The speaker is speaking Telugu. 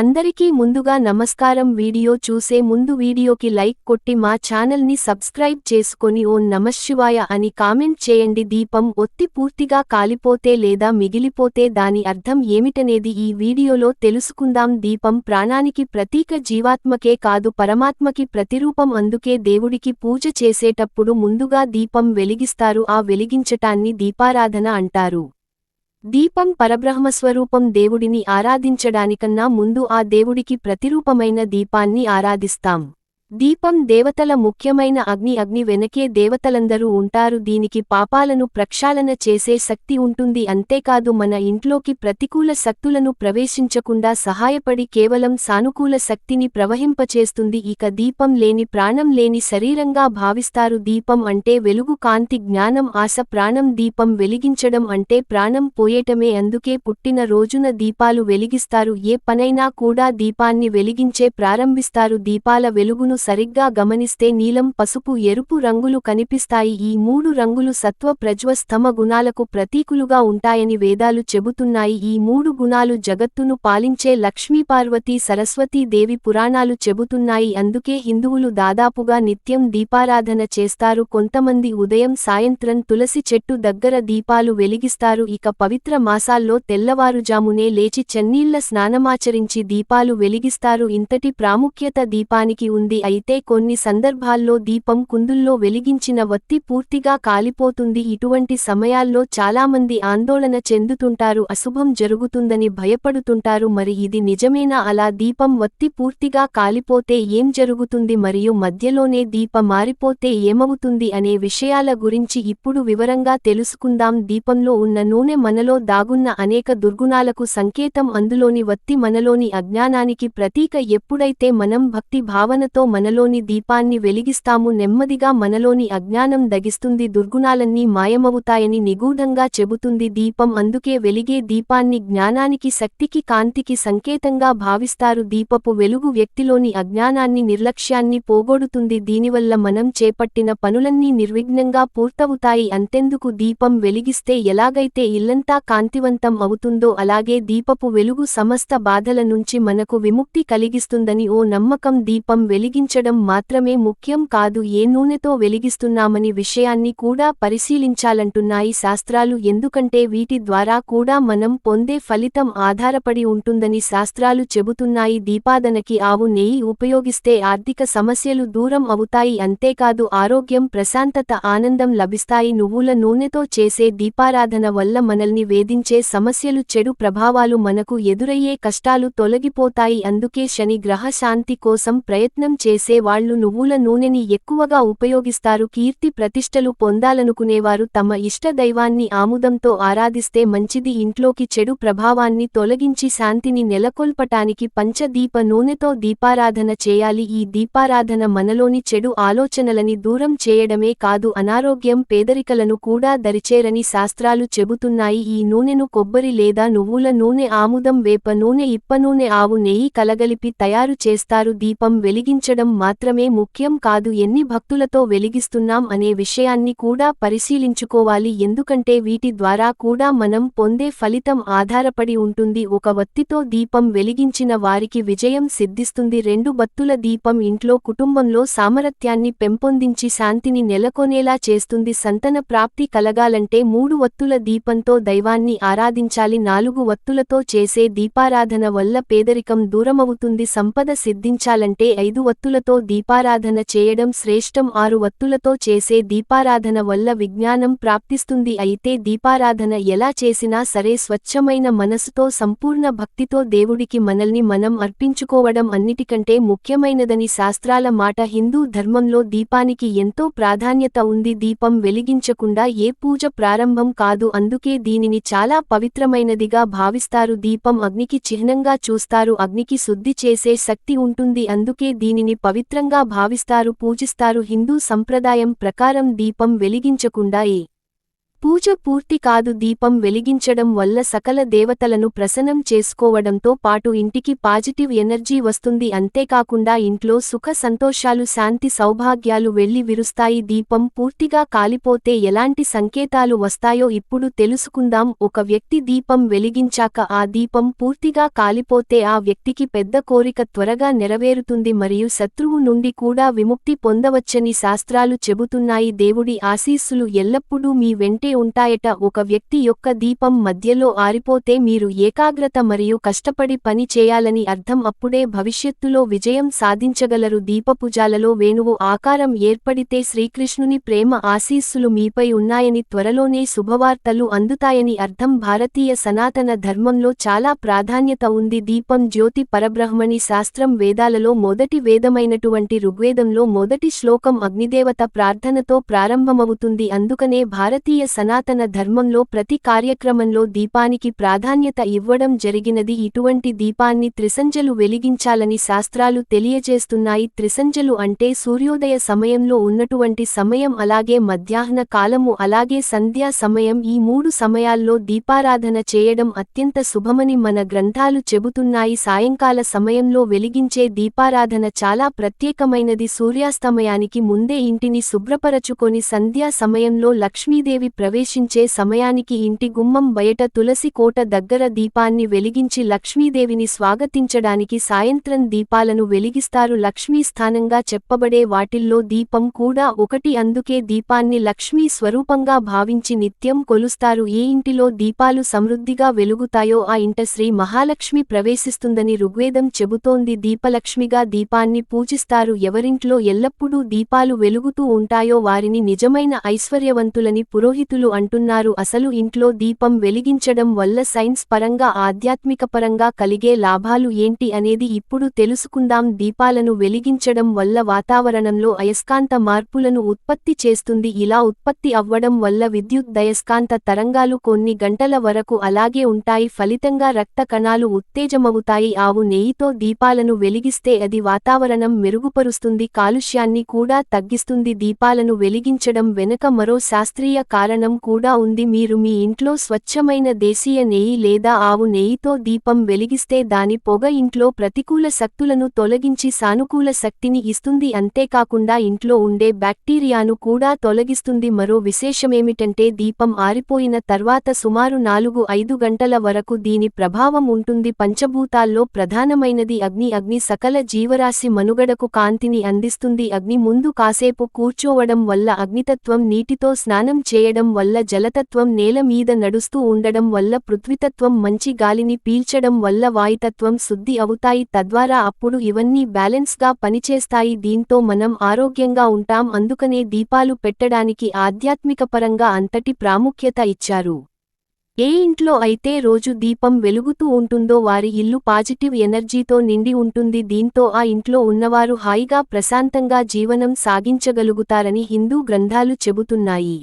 అందరికీ ముందుగా నమస్కారం. వీడియో చూసే ముందు వీడియోకి లైక్ కొట్టి మా ఛానల్ని సబ్స్క్రైబ్ చేసుకొని ఓ నమశివాయ అని కామెంట్ చేయండి. దీపం ఒత్తి పూర్తిగా కాలిపోతే లేదా మిగిలిపోతే దాని అర్థం ఏమిటనేది ఈ వీడియోలో తెలుసుకుందాం. దీపం ప్రాణానికి ప్రతీక జీవాత్మకే కాదు పరమాత్మకి ప్రతిరూపం. అందుకే దేవుడికి పూజ చేసేటప్పుడు ముందుగా దీపం వెలిగిస్తారు. ఆ వెలిగించటాన్ని దీపారాధన అంటారు. దీపం పరబ్రహ్మస్వరూపం దేవుడిని ఆరాధించడానికన్నా ముందు ఆ దేవుడికి ప్రతిరూపమైన దీపాన్ని ఆరాధిస్తాం. దీపం దేవతల ముఖ్యమైన అగ్ని అగ్ని వెనకే దేవతలందరూ ఉంటారు. దీనికి పాపాలను ప్రక్షాళన చేసే శక్తి ఉంటుంది. అంతేకాదు మన ఇంట్లోకి ప్రతికూల శక్తులను ప్రవేశించకుండా సహాయపడి కేవలం సానుకూల శక్తిని ప్రవహింపచేస్తుంది. ఇక దీపం లేని ప్రాణం లేని శరీరంగా భావిస్తారు. దీపం అంటే వెలుగు కాంతి జ్ఞానం ఆశ ప్రాణం. దీపం వెలిగించడం అంటే ప్రాణం పోయేటమే. అందుకే పుట్టిన రోజున దీపాలు వెలిగిస్తారు. ఏ పనైనా కూడా దీపాన్ని వెలిగించే ప్రారంభిస్తారు. దీపాల వెలుగును సరిగ్గా గమనిస్తే నీలం పసుపు ఎరుపు రంగులు కనిపిస్తాయి. ఈ మూడు రంగులు సత్వ ప్రజ్వ స్తమ గుణాలకు ప్రతీకులుగా ఉంటాయని వేదాలు చెబుతున్నాయి. ఈ మూడు గుణాలు జగత్తును పాలించే లక్ష్మీపార్వతీ సరస్వతీ దేవి పురాణాలు చెబుతున్నాయి. అందుకే హిందువులు దాదాపుగా నిత్యం దీపారాధన చేస్తారు. కొంతమంది ఉదయం సాయంత్రం తులసి చెట్టు దగ్గర దీపాలు వెలిగిస్తారు. ఇక పవిత్ర మాసాల్లో తెల్లవారుజామునే లేచి చెన్నీళ్ళ స్నానమాచరించి దీపాలు వెలిగిస్తారు. ఇంతటి ప్రాముఖ్యత దీపానికి ఉంది. అయితే కొన్ని సందర్భాల్లో దీపం కుందుల్లో వెలిగించిన వత్తి పూర్తిగా కాలిపోతుంది. ఇటువంటి సమయాల్లో చాలామంది ఆందోళన చెందుతుంటారు. అశుభం జరుగుతుందని భయపడుతుంటారు. మరి ఇది నిజమేనా? అలా దీపం వత్తి పూర్తిగా కాలిపోతే ఏం జరుగుతుంది? మరియు మధ్యలోనే దీప మారిపోతే ఏమవుతుంది? అనే విషయాల గురించి ఇప్పుడు వివరంగా తెలుసుకుందాం. దీపంలో ఉన్న నూనె మనలో దాగున్న అనేక దుర్గుణాలకు సంకేతం. అందులోని వత్తి మనలోని అజ్ఞానానికి ప్రతీక. ఎప్పుడైతే మనం భక్తి భావనతో మనలోని దీపాన్ని వెలిగిస్తాము. నెమ్మదిగా మనలోని అజ్ఞానం దగిస్తుంది. దుర్గుణాలన్నీ మాయమవుతాయని నిగూఢంగా చెబుతుంది దీపం. అందుకే వెలిగే దీపాన్ని జ్ఞానానికి శక్తికి కాంతికి సంకేతంగా భావిస్తారు. దీపపు వెలుగు వ్యక్తిలోని అజ్ఞానాన్ని నిర్లక్ష్యాన్ని పోగొడుతుంది. దీనివల్ల మనం చేపట్టిన పనులన్నీ నిర్విఘ్నంగా పూర్తవుతాయి. అంతెందుకు దీపం వెలిగిస్తే ఎలాగైతే ఇల్లంతా కాంతివంతం అవుతుందో అలాగే దీపపు వెలుగు సమస్త బాధల నుంచి మనకు విముక్తి కలిగిస్తుందని ఓ నమ్మకం. దీపం వెలిగి వెలిగించడం మాత్రమే ముఖ్యం కాదు ఏ నూనెతో వెలిగిస్తున్నామని విషయాన్ని కూడా పరిశీలించాలంటున్నాయి శాస్త్రాలు. ఎందుకంటే వీటి ద్వారా కూడా మనం పొందే ఫలితం ఆధారపడి ఉంటుందని శాస్త్రాలు చెబుతున్నాయి. దీపాదనకి ఆవు నెయ్యి ఉపయోగిస్తే ఆర్థిక సమస్యలు దూరం అవుతాయి. అంతేకాదు ఆరోగ్యం ప్రశాంతత ఆనందం లభిస్తాయి. నువ్వుల నూనెతో చేసే దీపారాధన వల్ల మనల్ని వేధించే సమస్యలు చెడు ప్రభావాలు మనకు ఎదురయ్యే కష్టాలు తొలగిపోతాయి. అందుకే శని గ్రహ శాంతి కోసం ప్రయత్నం చే చేసేవాళ్ళు నువ్వుల నూనెని ఎక్కువగా ఉపయోగిస్తారు కీర్తి ప్రతిష్టలు పొందాలనుకునేవారు తమ ఇష్ట దైవాన్ని ఆముదంతో ఆరాధిస్తే మంచిది. ఇంట్లోకి చెడు ప్రభావాన్ని తొలగించి శాంతిని నెలకొల్పటానికి పంచదీప నూనెతో దీపారాధన చేయాలి. ఈ దీపారాధన మనలోని చెడు ఆలోచనలని దూరం చేయడమే కాదు అనారోగ్యం పేదరికలను కూడా దరిచేరని శాస్త్రాలు చెబుతున్నాయి. ఈ నూనెను కొబ్బరి లేదా నువ్వుల నూనె ఆముదం వేప నూనె ఇప్ప నూనె ఆవు నెయ్యి కలగలిపి తయారు చేస్తారు. దీపం వెలిగించడం మాత్రమే ముఖ్యం కాదు ఎన్ని భక్తులతో వెలిగిస్తున్నాం అనే విషయాన్ని కూడా పరిశీలించుకోవాలి ఎందుకంటే వీటి ద్వారా కూడా మనం పొందే ఫలితం ఆధారపడి ఉంటుంది. ఒక వత్తితో దీపం వెలిగించిన వారికి విజయం సిద్ధిస్తుంది. రెండు బత్తుల దీపం ఇంట్లో కుటుంబంలో సామరత్యాన్ని పెంపొందించి శాంతిని నెలకొనేలా చేస్తుంది. సంతన ప్రాప్తి కలగాలంటే మూడు వత్తుల దీపంతో దైవాన్ని ఆరాధించాలి. నాలుగు వత్తులతో చేసే దీపారాధన వల్ల పేదరికం దూరమవుతుంది. సంపద సిద్ధించాలంటే ఐదు వత్తులతో దీపారాధన చేయడం శ్రేష్టం. ఆరు వత్తులతో చేసే దీపారాధన వల్ల విజ్ఞానం ప్రాప్తిస్తుంది. అయితే దీపారాధన ఎలా చేసినా సరే స్వచ్ఛమైన మనసుతో సంపూర్ణ భక్తితో దేవుడికి మనల్ని మనం అర్పించుకోవడం అన్నిటికంటే ముఖ్యమైనదని శాస్త్రాల మాట. హిందూ ధర్మంలో దీపానికి ఎంతో ప్రాధాన్యత ఉంది. దీపం వెలిగించకుండా ఏ పూజ ప్రారంభం కాదు. అందుకే దీనిని చాలా పవిత్రమైనదిగా భావిస్తారు. దీపం అగ్నికి చిహ్నంగా చూస్తారు. అగ్నికి శుద్ధి చేసే శక్తి ఉంటుంది. అందుకే దీనిని పవిత్రంగా భావిస్తారు పూజిస్తారు. హిందూ సంప్రదాయం ప్రకారం దీపం వెలిగించకుండా ఏ పూజ పూర్తి కాదు దీపం వెలిగించడం వల్ల సకల దేవతలను ప్రసన్నం చేసుకోవడంతో పాటు ఇంటికి పాజిటివ్ ఎనర్జీ వస్తుంది. అంతేకాకుండా ఇంట్లో సుఖ సంతోషాలు శాంతి సౌభాగ్యాలు వెళ్ళి విరుస్తాయి. దీపం పూర్తిగా కాలిపోతే ఎలాంటి సంకేతాలు వస్తాయో ఇప్పుడు తెలుసుకుందాం. ఒక వ్యక్తి దీపం వెలిగించాక ఆ దీపం పూర్తిగా కాలిపోతే ఆ వ్యక్తికి పెద్ద కోరిక త్వరగా నెరవేరుతుంది మరియు శత్రువు నుండి కూడా విముక్తి పొందవచ్చని శాస్త్రాలు చెబుతున్నాయి. దేవుడి ఆశీస్సులు ఎల్లప్పుడూ మీ వెంటే ఉంటాయట. ఒక వ్యక్తి యొక్క దీపం మధ్యలో ఆరిపోతే మీరు ఏకాగ్రత మరియు కష్టపడి పని చేయాలని అర్థం అప్పుడే భవిష్యత్తులో విజయం సాధించగలరు. దీపపుజాలలో వేణువు ఆకారం ఏర్పడితే శ్రీకృష్ణుని ప్రేమ ఆశీస్సులు మీపై ఉన్నాయని త్వరలోనే శుభవార్తలు అందుతాయని అర్థం భారతీయ సనాతన ధర్మంలో చాలా ప్రాధాన్యత ఉంది. దీపం జ్యోతి పరబ్రహ్మణి శాస్త్రం వేదాలలో మొదటి వేదమైనటువంటి ఋగ్వేదంలో మొదటి శ్లోకం అగ్నిదేవత ప్రార్థనతో ప్రారంభమవుతుంది. అందుకనే భారతీయ సనాతన ధర్మంలో ప్రతి కార్యక్రమంలో దీపానికి ప్రాధాన్యత ఇవ్వడం జరిగినది. ఇటువంటి దీపాన్ని త్రిసంజలు వెలిగించాలని శాస్త్రాలు తెలియజేస్తున్నాయి. త్రిసంజలు అంటే సూర్యోదయ సమయంలో ఉన్నటువంటి సమయం అలాగే మధ్యాహ్న కాలము అలాగే సంధ్యా సమయం. ఈ మూడు సమయాల్లో దీపారాధన చేయడం అత్యంత శుభమని మన గ్రంథాలు చెబుతున్నాయి. సాయంకాల సమయంలో వెలిగించే దీపారాధన చాలా ప్రత్యేకమైనది. సూర్యాస్తమయానికి ముందే ఇంటిని శుభ్రపరచుకొని సంధ్యా సమయంలో లక్ష్మీదేవి ప్రవేశించే సమయానికి ఇంటి గుమ్మం బయట తులసి కోట దగ్గర దీపాన్ని వెలిగించి లక్ష్మీదేవిని స్వాగతించడానికి సాయంత్రం దీపాలను వెలిగిస్తారు. లక్ష్మీ స్థానంగా చెప్పబడే వాటిల్లో దీపం కూడా ఒకటి. అందుకే దీపాన్ని లక్ష్మీ స్వరూపంగా భావించి నిత్యం కొలుస్తారు. ఏ ఇంటిలో దీపాలు సమృద్ధిగా వెలుగుతాయో ఆ ఇంట శ్రీ మహాలక్ష్మి ప్రవేశిస్తుందని ఋగ్వేదం చెబుతోంది. దీపలక్ష్మిగా దీపాన్ని పూజిస్తారు. ఎవరింట్లో ఎల్లప్పుడూ దీపాలు వెలుగుతూ ఉంటాయో వారిని నిజమైన ఐశ్వర్యవంతులని పురోహితులు అంటున్నారు. అసలు ఇంట్లో దీపం వెలిగించడం వల్ల సైన్స్ పరంగా ఆధ్యాత్మిక పరంగా కలిగే లాభాలు ఏంటి అనేది ఇప్పుడు తెలుసుకుందాం. దీపాలను వెలిగించడం వల్ల వాతావరణంలో అయస్కాంత మార్పులను ఉత్పత్తి చేస్తుంది. ఇలా ఉత్పత్తి అవ్వడం వల్ల విద్యుత్ దయస్కాంత తరంగాలు కొన్ని గంటల వరకు అలాగే ఉంటాయి. ఫలితంగా రక్త కణాలు ఉత్తేజమవుతాయి. ఆవు నెయ్యితో దీపాలను వెలిగిస్తే అది వాతావరణం మెరుగుపరుస్తుంది. కాలుష్యాన్ని కూడా తగ్గిస్తుంది. దీపాలను వెలిగించడం వెనుక మరో శాస్త్రీయ కారణం కూడా ఉంది. మీరు మీ ఇంట్లో స్వచ్ఛమైన దేశీయ నెయ్యి లేదా ఆవు నెయ్యితో దీపం వెలిగిస్తే దాని పొగ ఇంట్లో ప్రతికూల శక్తులను తొలగించి సానుకూల శక్తిని ఇస్తుంది. అంతేకాకుండా ఇంట్లో ఉండే బ్యాక్టీరియాను కూడా తొలగిస్తుంది. మరో విశేషమేమిటంటే దీపం ఆరిపోయిన తర్వాత సుమారు నాలుగు ఐదు గంటల వరకు దీని ప్రభావం ఉంటుంది. పంచభూతాల్లో ప్రధానమైనది అగ్ని. అగ్ని సకల జీవరాశి మనుగడకు కాంతిని అందిస్తుంది. అగ్ని ముందు కాసేపు కూర్చోవడం వల్ల అగ్నితత్వం నీటితో స్నానం చేయడం వల్ల జలతత్వం నేల మీద నడుస్తూ ఉండడం వల్ల పృథ్వీతత్వం మంచి గాలిని పీల్చడం వల్ల వాయుతత్వం శుద్ధి అవుతాయి. తద్వారా అప్పుడు ఇవన్నీ బ్యాలెన్స్గా పనిచేస్తాయి. దీంతో మనం ఆరోగ్యంగా ఉంటాం. అందుకనే దీపాలు పెట్టడానికి ఆధ్యాత్మికపరంగా అంతటి ప్రాముఖ్యత ఇచ్చారు. ఏ ఇంట్లో అయితే రోజు దీపం వెలుగుతూ ఉంటుందో వారి ఇల్లు పాజిటివ్ ఎనర్జీతో నిండి ఉంటుంది. దీంతో ఆ ఇంట్లో ఉన్నవారు హాయిగా ప్రశాంతంగా జీవనం సాగించగలుగుతారని హిందూ గ్రంథాలు చెబుతున్నాయి.